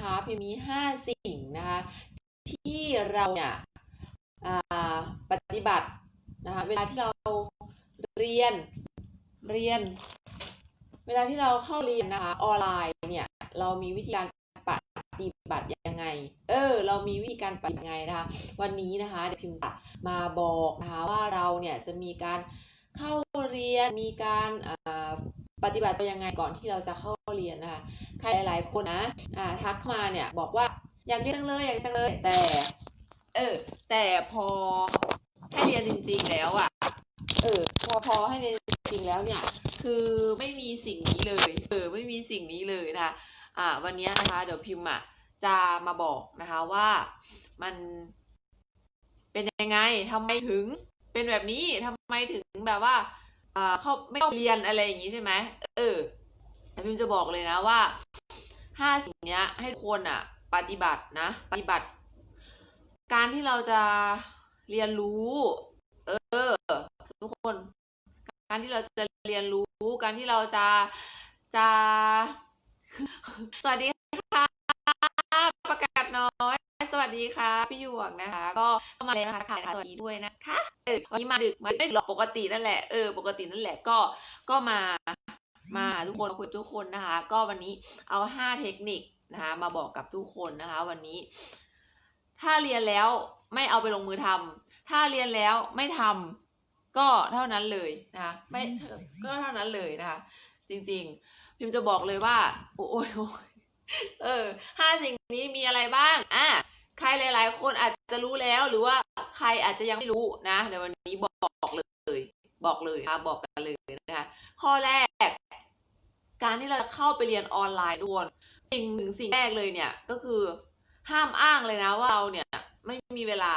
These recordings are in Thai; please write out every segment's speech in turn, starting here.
นะคะพิมพ์มีห้าสิ่งนะคะที่เราเนี่ยปฏิบัตินะคะเวลาที่เราเรียนเรียน เวลาที่เราเข้าเรียนนะคะออนไลน์เนี่ยเรามีวิธีการปฏิบัติยังไง เออ เรามีวิธีการปฏิบัติยังไงนะคะ วันนี้นะคะเดี๋ยวพิมพ์มาบอกนะคะว่าเราเนี่ยจะมีการเข้าเรียนมีการ ปฏิบัติตัวยังไงก่อนที่เราจะเข้าเรียนนะคะใครหลายๆคนนะอ่าทักมาเนี่ยบอกว่าอยากเรียนจังเลยอยากจังเลยแต่ เออ แต่พอให้เรียนจริง ๆ แล้วอะ เออ พอพอให้เรียนจริงๆแล้วเนี่ย คือไม่มีสิ่งนี้เลย เออ ไม่มีสิ่งนี้เลยนะคะอ่า วันนี้นะคะ เดี๋ยวพิมพ์อะจะมาบอกนะคะว่ามันเป็นยังไงทำไมถึงเป็นแบบนี้ทำไมถึงแบบว่า เขาไม่เข้าเรียนอะไรอย่างนี้ใช่ไหมเออแต่พิมจะบอกเลยนะว่าห้าสิ่งเนี้ย ให้คนอะปฏิบัตินะ ปฏิบัติ การที่เราจะเรียนรู้ เออ ทุกคน การที่เราจะเรียนรู้ การที่เราจะจะสวัสดีค่ะประกาศน้อย สวัสดีค่ะ พี่หยวกนะคะ ก็ามาเลยนะคะค่ะสวัสดีด้วยนะคะเออวันนี้มาดึกมาไม่หรอกปกตินั่นแหละเออปกตินั่นแหละก็ก็มามาทุกคนคุยทุกคนนะคะ ก็วันนี้เอาห้าเทคนิคนะคะมาบอกกับทุกคนนะคะ วันนี้ ถ้าเรียนแล้วไม่เอาไปลงมือทำถ้าเรียนแล้วไม่ทำก็เท่านั้นเลยนะคะไม่ก็เท่านั้นเลยนะคะ จริงๆ พิมพ์จะบอกเลยว่าโอ้ยโอ้ยเออห้าสิ่งนี้มีอะไรบ้างอะ ใครหลาย ๆ คนอาจจะรู้แล้วหรือว่าใครอาจจะยังไม่รู้นะเดี๋ยววันนี้บอกเลยบอกเลยนะคะบอกกันเลยนะคะข้อแรก การที่เราจะเข้าไปเรียนออนไลน์ทุกคนสิ่งหนึ่งสิ่งแรกเลยเนี่ยก็คือห้ามอ้างเลยนะว่าเราเนี่ยไม่มีเวลา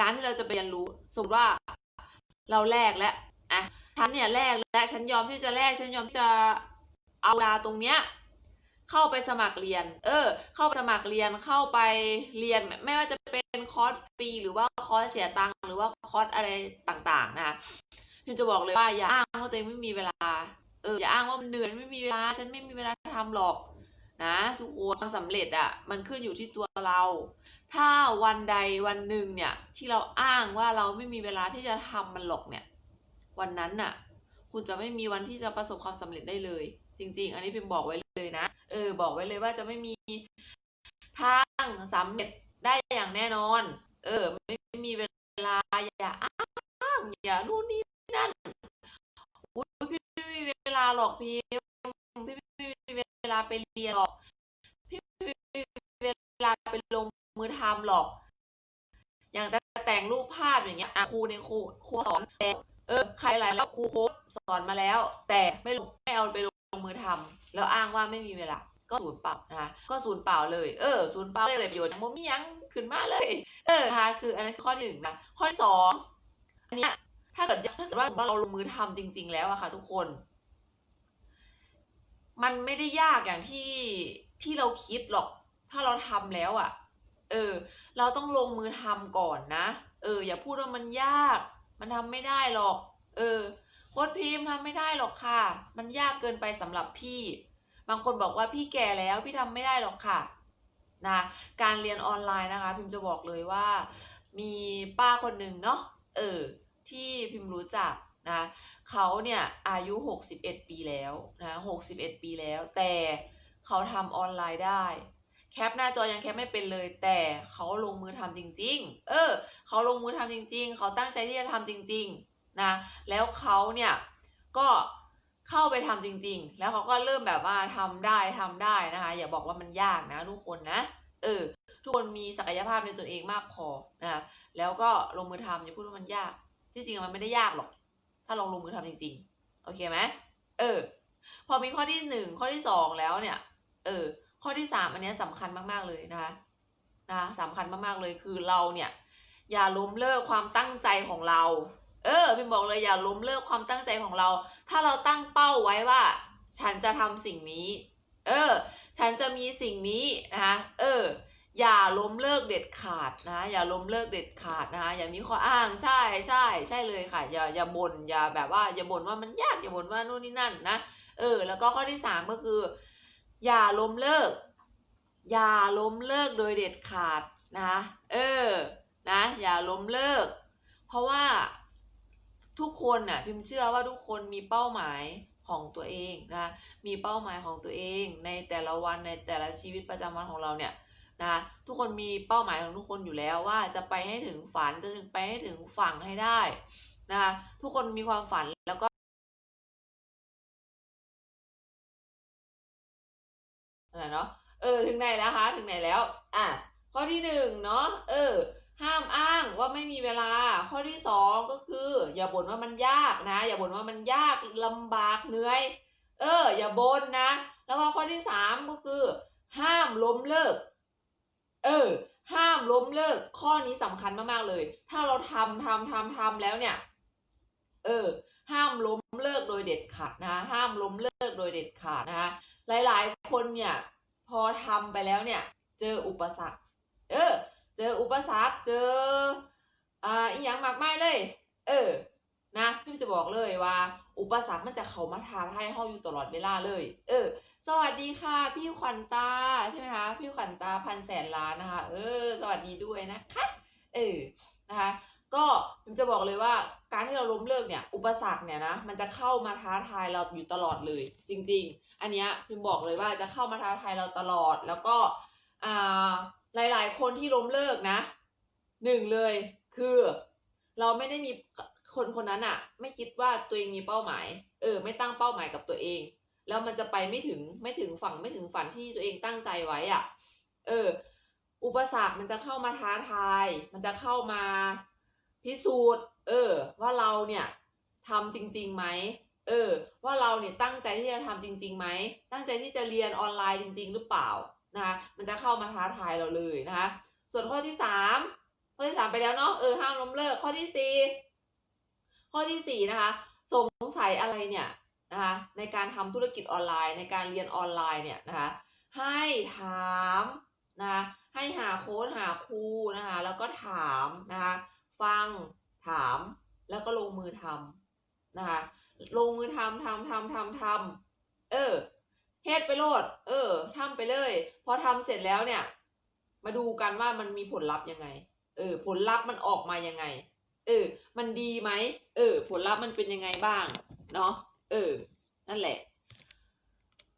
การที่เราจะไปเรียนรู้ สมมติว่าเราแลกแล้วอะฉันเนี่ยแลกแล้วฉันยอมที่จะแลกฉันยอมที่จะเอาเวลาตรงเนี้ย เข้าไปสมัครเรียน เออ เข้าไปสมัครเรียนเข้าไปเรียนไม่ว่าจะเป็นคอร์สฟรีหรือว่าคอร์สเสียตังค์หรือว่าคอร์สอะไรต่างๆนะคะพิมจะบอกเลยว่าอย่าอ้างว่าตัวเองไม่มีเวลา เอออย่าอ้างว่ามันเหนื่อยไม่มีเวลา ฉันไม่มีเวลาทำหรอกนะทุกคนความสำเร็จอะ่ะมันขึ้นอยู่ที่ตัวเรา ถ้าวันใดวันหนึ่งเนี่ยที่เราอ้างว่าเราไม่มีเวลาที่จะทำมันหรอกเนี่ย วันนั้นน่ะ คุณจะไม่มีวันที่จะประสบความสำเร็จได้เลย จริง ๆ อันนี้พิมบอกไว้เลยนะ เออ บอกไว้เลยว่าจะไม่มีทางสำเร็จได้อย่างแน่นอน เออ ไม่มีเวลาอย่าอ้างอย่านู่นนี่นั่นอุ๊ยพี่ไม่มีเวลาหรอกพี่พี่ไม่มีเวลาไปเรียนหรอก พี่ไม่มีเวลาไปลงมือทำหรอก อย่างแต่แต่งรูปภาพอย่างเงี้ยครูในครูครูสอนแต่เออ ใครหลายแล้วครูโค้ชสอนมาแล้ว แต่ไม่ลงไม่เอาไปล มือทำแล้วอ้างว่าไม่มีเวลาก็ศูนย์เปล่านะคะก็ศูนย์เปล่าเลยเออศูนย์เปล่าเลยประโยชน์โมมียังขึ้นมาเลย เออนะคะคืออันนั้นข้อที่หนึ่งนะข้อที่สองอันเนี้ยถ้าเกิดถ้าเกิดว่าเราลงมือทำจริง ๆ แล้วอะค่ะ ทุกคน มันไม่ได้ยากอย่างที่ที่เราคิดหรอก ถ้าเราทำแล้วอะ่ะเออ เราต้องลงมือทำก่อนนะ เออ อย่าพูดว่ามันยาก มันทำไม่ได้หรอก เออ โค้ดพิมพ์ทำไม่ได้หรอกค่ะ มันยากเกินไปสำหรับพี่ บางคนบอกว่าพี่แก่แล้วพี่ทำไม่ได้หรอกค่ะนะการเรียนออนไลน์นะคะ พิมพ์จะบอกเลยว่า มีป้าคนหนึ่งเนาะเออที่พิมพ์รู้จักนะเขาเนี่ยอายุ 61 ปีแล้วนะ61 ปีแล้ว แต่เขาทำออนไลน์ได้ แคปหน้าจอยังแคปไม่เป็นเลย แต่เขาลงมือทำจริง ๆ เออเขาลงมือทำจริง ๆ เขาตั้งใจที่จะทำจริง ๆ นะ แล้วเขาเนี่ยก็เข้าไปทำจริง ๆ แล้วเขาก็เริ่มแบบว่าทำได้ทำได้นะคะ อย่าบอกว่ามันยากนะทุกคนนะ เออ ทุกคนมีศักยภาพในตัวเองมากพอนะแล้วก็ลงมือทำอย่าพูดว่ามันยาก ที่จริงมันไม่ได้ยากหรอก ถ้าลองลงมือทำจริง ๆ โอเคไหมเออ พอมีข้อที่หนึ่งข้อที่สองแล้วเนี่ย เออ ข้อที่สามอันเนี้ยสำคัญมากๆเลยนะคะนะคะสำคัญมากๆเลยคือเราเนี่ย อย่าล้มเลิกความตั้งใจของเรา เออพิมบอกเลยอย่าล้มเลิกความตั้งใจของเรา ถ้าเราตั้งเป้าไว้ว่า ฉันจะทำสิ่งนี้ เออ ฉันจะมีสิ่งนี้นะคะเออ อย่าล้มเลิกเด็ดขาดนะอย่าล้มเลิกเด็ดขาดนะคะอย่ามีข้ออ้างใช่ใช่ใช่เลยค่ะ อย่าอย่าบ่นอย่าแบบว่าอย่าบ่นว่ามันยากอย่าบ่นว่านู่นนี่นั่นนะเออ แล้วก็ข้อที่สามก็คือ อย่าล้มเลิก อย่าล้มเลิกโดยเด็ดขาดนะคะเออนะอย่าล้มเลิก เพราะว่า ทุกคนน่ะพิมเชื่อว่าทุกคนมีเป้าหมายของตัวเองนะมีเป้าหมายของตัวเองในแต่ละวันในแต่ละชีวิตประจำวันของเราเนี่ยนะทุกคนมีเป้าหมายของทุกคนอยู่แล้วว่าจะไปให้ถึงฝันจะไปให้ถึงฝั่งให้ได้นะคะทุกคนมีความฝันแล้วก็อะไรเนาะเออถึงไหนแล้วคะถึงไหนแล้ว อะข้อที่หนึ่งเนาะเออ ห้ามอ้างว่าไม่มีเวลา ข้อที่สองก็คือ อย่าบ่นว่ามันยากนะ อย่าบ่นว่ามันยากลำบากเหนื่อย เออ อย่าบ่นนะ แล้วก็ข้อที่สามก็คือ ห้ามล้มเลิก เออ ห้ามล้มเลิก ข้อนี้สำคัญมากๆเลย ถ้าเราทำทำทำทำแล้วเนี่ย เออ ห้ามล้มเลิกโดยเด็ดขาดนะ ห้ามล้มเลิกโดยเด็ดขาดนะคะหลายๆ คนเนี่ย พอทำไปแล้วเนี่ย เจออุปสรรค เออ เจออุปสรรคเจออ่าอีหยังมากมายเลย เออ นะพี่จะบอกเลยว่า อุปสรรคมันจะเข้ามาท้าทายเฮาอยู่ตลอดเวลาเลย เออ สวัสดีค่ะ พี่ขวัญตาใช่ไหมคะพี่ขวัญตาพันแสนล้านนะคะ เออ สวัสดีด้วยนะคะเออนะคะก็ผมจะบอกเลยว่าการที่เราล้มเลิกเนี่ย อุปสรรคเนี่ยนะมันจะเข้ามาท้าทายเราอยู่ตลอดเลย จริง ๆ อันเนี้ยพิมบอกเลยว่าจะเข้ามาท้าทายเราตลอด แล้วก็อ่า หลาย ๆ คนที่ล้มเลิกนะหนึ่งเลยคือ เราไม่ได้มีคนคนนั้นอะไม่คิดว่าตัวเองมีเป้าหมาย เออ ไม่ตั้งเป้าหมายกับตัวเอง แล้วมันจะไปไม่ถึงไม่ถึงฝั่งไม่ถึงฝันที่ตัวเองตั้งใจไว้อะเออ อุปสรรคมันจะเข้ามาท้าทาย มันจะเข้ามาพิสูจน์ เออ ว่าเราเนี่ยทำจริงๆไหมเออ ว่าเราเนี่ยตั้งใจที่จะทำจริงๆไหมตั้งใจที่จะเรียนออนไลน์จริง ๆ หรือเปล่า นะคะมันจะเข้ามาท้าทายเราเลยนะคะส่วนข้อที่สามข้อที่สามไปแล้วเนาะเออห้ามล้มเลิกข้อที่สี่ข้อที่สี่นะคะสงสัยอะไรเนี่ยนะคะในการทำธุรกิจออนไลน์ ในการเรียนออนไลน์เนี่ยนะคะให้ถามนะคะให้หาโค้ดหาครูนะคะแล้วก็ถามนะคะฟังถามแล้วก็ลงมือทำนะคะลงมือทำทำทำทำทำเออ เฮ็ดไปโลด เออทำไปเลย พอทำเสร็จแล้วเนี่ย มาดูกันว่ามันมีผลลัพธ์ยังไง เออ ผลลัพธ์มันออกมายังไง เออ มันดีไหม เออ ผลลัพธ์มันเป็นยังไงบ้าง เนาะ เออ นั่นแหละ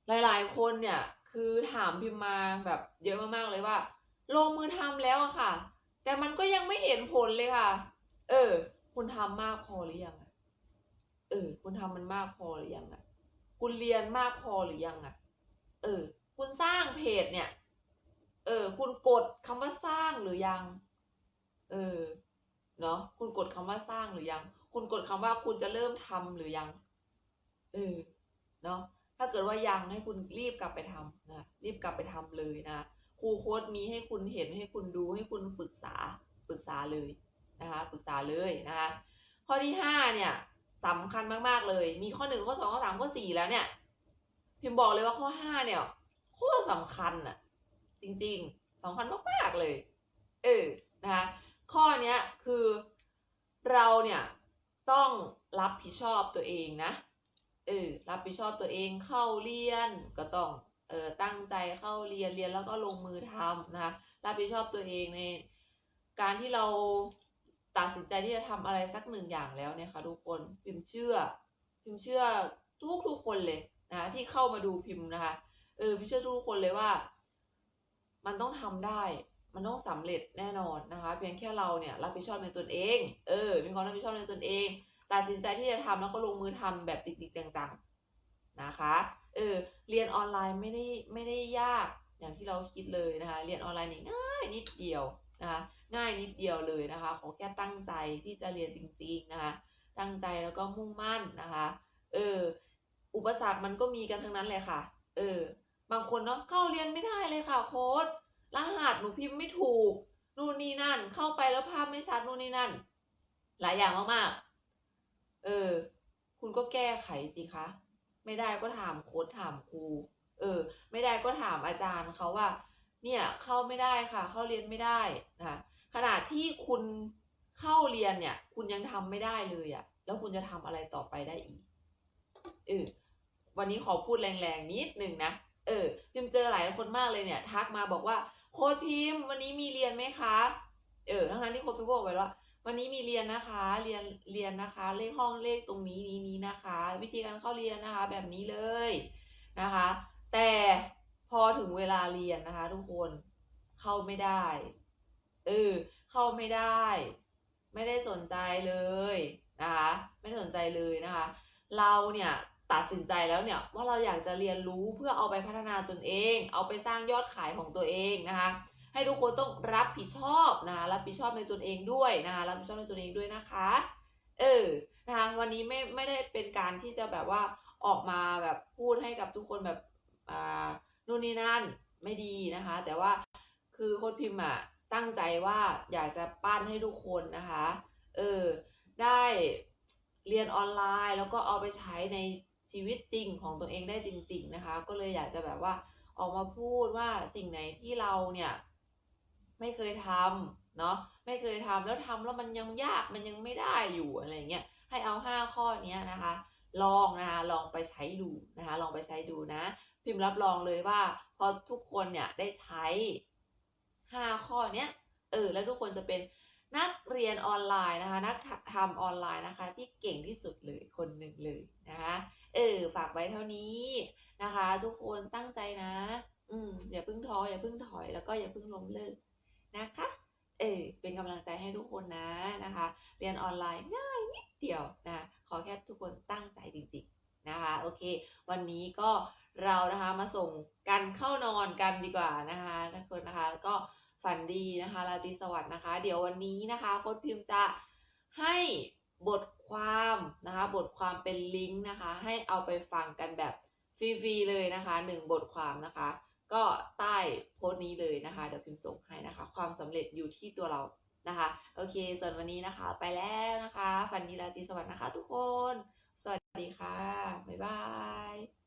หลาย ๆ คนเนี่ย คือถามพิมมาแบบเยอะมากๆเลยว่า ลงมือทำแล้วอะค่ะ แต่มันก็ยังไม่เห็นผลเลยค่ะ เออ คุณทำมากพอหรือยัง เออ คุณทำมันมากพอหรือยังอะ คุณเรียนมากพอหรือยังอะเออ คุณสร้างเพจเนี่ย เออ คุณกดคำว่าสร้างหรือยัง เออ เนาะคุณกดคำว่าสร้างหรือยัง คุณกดคำว่าคุณจะเริ่มทำหรือยัง เออ เนาะถ้าเกิดว่ายังให้คุณรีบกลับไปทำนะ รีบกลับไปทำเลยนะ ครูโค้ดมีให้คุณเห็นให้คุณดูให้คุณปรึกษา ปรึกษาเลยนะคะ ปรึกษาเลยนะคะ ข้อที่ห้าเนี่ย สำคัญมากๆเลย มีข้อหนึ่งข้อสองข้อสามข้อสี่แล้วเนี่ยพิมบอกเลยว่าข้อห้าเนี่ยโคตรสำคัญอะจริงๆสำคัญมากๆเลย เออนะคะข้อเนี้ยคือเราเนี่ยต้องรับผิดชอบตัวเองนะเออรับผิดชอบตัวเองเข้าเรียนก็ต้องเออตั้งใจเข้าเรียนเรียนแล้วก็ลงมือทำนะคะรับผิดชอบตัวเองในการที่เรา ตัดสินใจที่จะทำอะไรสักหนึ่งอย่างแล้วเนี่ยค่ะทุกคนพิมพ์เชื่อ พิมพ์เชื่อทุกทุกคนเลยนะะที่เข้ามาดูพิมพ์นะคะ เออพิมพ์เชื่อทุกคนเลยว่า มันต้องทำได้ มันต้องสำเร็จแน่นอนนะคะ เพียงแค่เราเนี่ยรับผิดชอบในตนเอง เออ มีความรับผิดชอบในตนเอง ตัดสินใจที่จะทำแล้วก็ลงมือทำแบบจริงๆจังๆนะคะ เออเรียนออนไลน์ไม่ได้ไม่ได้ยากอย่างที่เราคิดเลยนะคะ เรียนออนไลน์นี่ง่ายนิดเดียว นะคะง่ายนิดเดียวเลยนะคะ ขอแค่ตั้งใจที่จะเรียนจริง ๆนะคะ ตั้งใจแล้วก็มุ่งมั่นนะคะ เออ อุปสรรคมันก็มีกันทั้งนั้นเลยค่ะ เออ บางคนเนาะเข้าเรียนไม่ได้เลยค่ะโค้ดรหัสหนูพิมพ์ไม่ถูกนู่นนี่นั่น เข้าไปแล้วภาพไม่ชัดนู่นนี่นั่น หลายอย่างมากๆ เออ คุณก็แก้ไขสิคะ ไม่ได้ก็ถามโค้ดถามครู เออ ไม่ได้ก็ถามอาจารย์เขาว่า เนี่ยเข้าไม่ได้ค่ะ เข้าเรียนไม่ได้นะคะขณะที่คุณเข้าเรียนเนี่ย คุณยังทำไม่ได้เลยอะ่ะแล้วคุณจะทำอะไรต่อไปได้อีกเออวันนี้ขอพูดแรงๆนิดนึงนะเออพิมเจอหลายคนมากเลยเนี่ย ทักมาบอกว่าโค้ดพิมพ์วันนี้มีเรียนไหมคะเออทั้งนั้นที่โค้ดพิมพ์บอกไว้ว่าวันนี้มีเรียนนะคะ เรียนเรียนนะคะ เลขห้องเลขตรงนี้นี้นี้นะคะ วิธีการเข้าเรียนนะคะ แบบนี้เลยนะคะ แต่ อถึงเวลาเรียนนะคะ ทุกคนเข้าไม่ได้เออเข้าไม่ได้ ไม่ได้สนใจเลยนะคะ ไม่ไสนใจเลยนะคะ เราเนี่ยตัดสินใจแล้วเนี่ยว่าเราอยากจะเรียนรู้เพื่อเอาไปพัฒนาตนเอง เอาไปสร้างยอดขายของตัวเองนะคะ ให้ทุกคนต้องรับผิดชอบนะคะรับผิดชอบในตนเองด้วยนะคะรับผิดชอบในตนเองด้วยนะคะ เออนะคะวันนี้ไม่ไม่ได้เป็นการที่จะแบบว่าออกมาแบบพูดให้กับทุกคนแบบอ่า นู่นนี่นั่นไม่ดีนะคะ แต่ว่าคือโค้ดพิมพ์อะตั้งใจว่าอยากจะปั้นให้ทุกคนนะคะ เออได้เรียนออนไลน์แล้วก็เอาไปใช้ในชีวิตจริงของตัวเองได้จริง ๆนะคะ ก็เลยอยากจะแบบว่าออกมาพูดว่าสิ่งไหนที่เราเนี่ย ไม่เคยทำเนาะไม่เคยทำแล้วทำแล้วมันยังยากมันยังไม่ได้อยู่อะไรเงี้ยให้เอาห้าข้อเนี้ยนะคะ ลองนะคะลองไปใช้ดูนะคะ ลองไปใช้ดูนะ พิมพ์รับรองเลยว่า พอทุกคนเนี่ยได้ใช้ห้าข้อเนี้ยเออแล้วทุกคนจะเป็นนักเรียนออนไลน์นะคะ นักทำออนไลน์นะคะ ที่เก่งที่สุดเลยคนหนึ่งเลยนะคะเออฝากไว้เท่านี้นะคะ ทุกคนตั้งใจนะ อืมอย่าเพิ่งท้ออย่าเพิ่งถอยแล้วก็อย่าเพิ่งล้มเลิกนะคะ เออเป็นกำลังใจให้ทุกคนนะนะคะ เรียนออนไลน์ง่ายนิดเดียวนะขอแค่ทุกคนตั้งใจจริงๆ นะคะโอเค วันนี้ก็เรานะคะมาส่งกันเข้านอนกันดีกว่านะคะทุกคนนะคะแล้วก็ฝันดีนะคะราตรีสวัสดิ์นะคะ เดี๋ยววันนี้นะคะโค้ดพิมพ์จะให้บทความนะคะ บทความเป็นลิงก์นะคะ ให้เอาไปฟังกันแบบฟรีๆเลยนะคะหนึ่งบทความนะคะ ก็ใต้โพสต์นี้เลยนะคะ เดี๋ยวพิมพ์ส่งให้นะคะ ความสำเร็จอยู่ที่ตัวเรานะคะ โอเค ส่วนวันนี้นะคะ ไปแล้วนะคะ ฝันดีราตรีสวัสดิ์นะคะ ทุกคน สวัสดีค่ะ บ๊ายบาย